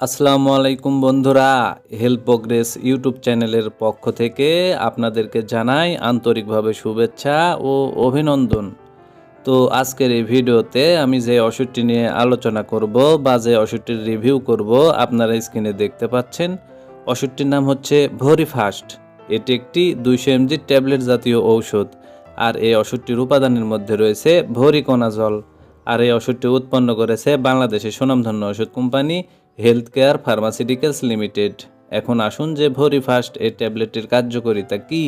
আসসালামু আলাইকুম বন্ধুরা হেল্প প্রোগ্রেস ইউটিউব চ্যানেলের পক্ষ থেকে আপনাদেরকে জানাই আন্তরিকভাবে শুভেচ্ছা ও অভিনন্দন। তো আজকের এই ভিডিওতে আমি যে ওষুধটি নিয়ে আলোচনা করব বা যে ওষুধটির রিভিউ করব, আপনারা স্ক্রিনে দেখতে পাচ্ছেন। ওষুধটির নাম হচ্ছে ভরি ভরিফাস্ট এটি একটি দুইশো এমজি ট্যাবলেট জাতীয় ঔষধ। আর এই ওষুধটির উপাদানের মধ্যে রয়েছে ভরি ভরিকোনাজল আর এই ওষুধটি উৎপন্ন করেছে বাংলাদেশের সুনামধন্য ওষুধ company health care pharmaceuticals limited এখন আসুন যে ভরিফাস্ট এই ট্যাবলেটটির কার্যকারিতা কি,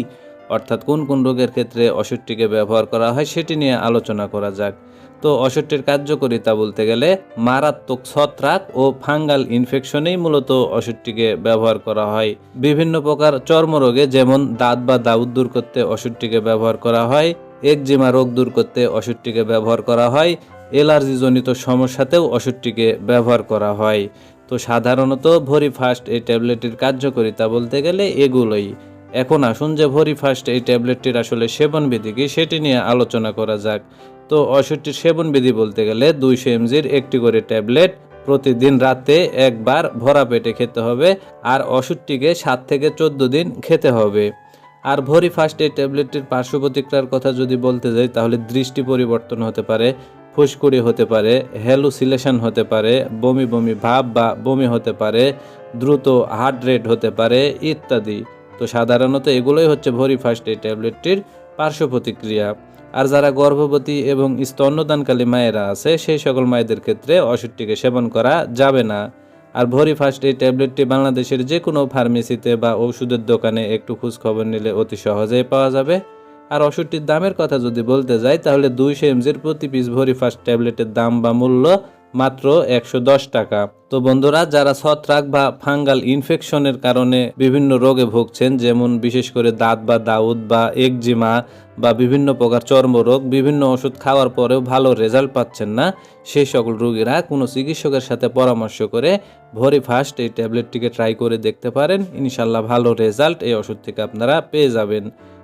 অর্থাৎ কোন কোন রোগের ক্ষেত্রে ওষুধটিকে ব্যবহার করা হয় সেটি নিয়ে আলোচনা করা যাক। তো ওষুধটির কার্যকারিতা বলতে গেলে মারাত্মক ছত্রাক ও ফাঙ্গাল ইনফেকশনেই মূলত ওষুধটিকে ব্যবহার করা হয়। বিভিন্ন প্রকার চর্মরোগে যেমন দাঁত বা দাউদ দূর করতে ওষুধটিকে ব্যবহার করা হয়, একজিমা রোগ দূর করতে ওষুধটিকে ব্যবহার করা হয়, এলার্জিজনিত সমস্যাতেও ওষুধটিকে ব্যবহার করা হয়। তো সাধারণত ভরি ফাস্ট এই ট্যাবলেটটির কার্যকারিতা বলতে গেলে এগুলোই। এখন আসুন যে ভরি ফাস্ট এই ট্যাবলেটটির আসলে সেবনবিধি কি, সেটি নিয়ে আলোচনা করা যাক। তো ওষুধটির সেবনবিধি বলতে গেলে দুইশো এমজির একটি করে ট্যাবলেট প্রতিদিন রাতে একবার ভরা পেটে খেতে হবে আর ওষুধটিকে সাত থেকে চোদ্দ দিন খেতে হবে। আর ভরি ফাস্ট এই ট্যাবলেটটির পার্শ্ব প্রতিক্রিয়ার কথা যদি বলতে যাই, তাহলে দৃষ্টি পরিবর্তন হতে পারে। ফুসকুড়ি হতে পারে হ্যালুসিলেশন হতে পারে, বমি বমি ভাব বা বমি হতে পারে, দ্রুত হার্ট রেট হতে পারে ইত্যাদি। তো সাধারণত এগুলোই হচ্ছে ভরি ফার্স্ট এই ট্যাবলেটটির পার্শ্ব প্রতিক্রিয়া। আর যারা গর্ভবতী এবং স্তন্যদানকালী মায়েরা আছে, সেই সকল মায়েদের ক্ষেত্রে ওষুধটিকে সেবন করা যাবে না। আর ভরি ফার্স্ট এই ট্যাবলেটটি বাংলাদেশের যে কোনো ফার্মেসিতে বা ওষুধের দোকানে একটু খোঁজ খবর নিলে অতি সহজেই পাওয়া যাবে। আর ওষুধটির দামের কথা যদি বলতে যাই, তাহলে দুইশো এমজির প্রতি পিস ভরি ফার্স্ট ট্যাবলেটের দাম বা মূল্য মাত্র একশো দশ টাকা। তো বন্ধুরা, যারা ছত্রাক বা ফাঙ্গাল ইনফেকশনের কারণে বিভিন্ন রোগে ভুগছেন, যেমন বিশেষ করে দাঁত বা দাউদ বা একজিমা বা বিভিন্ন প্রকার চর্মরোগ, বিভিন্ন ওষুধ খাওয়ার পরেও ভালো রেজাল্ট পাচ্ছেন না, সেই সকল রোগীরা কোনো চিকিৎসকের সাথে পরামর্শ করে ভরি ফার্স্ট এই ট্যাবলেটটিকে ট্রাই করে দেখতে পারেন। ইনশাল্লাহ ভালো রেজাল্ট এই ওষুধ থেকে আপনারা পেয়ে যাবেন।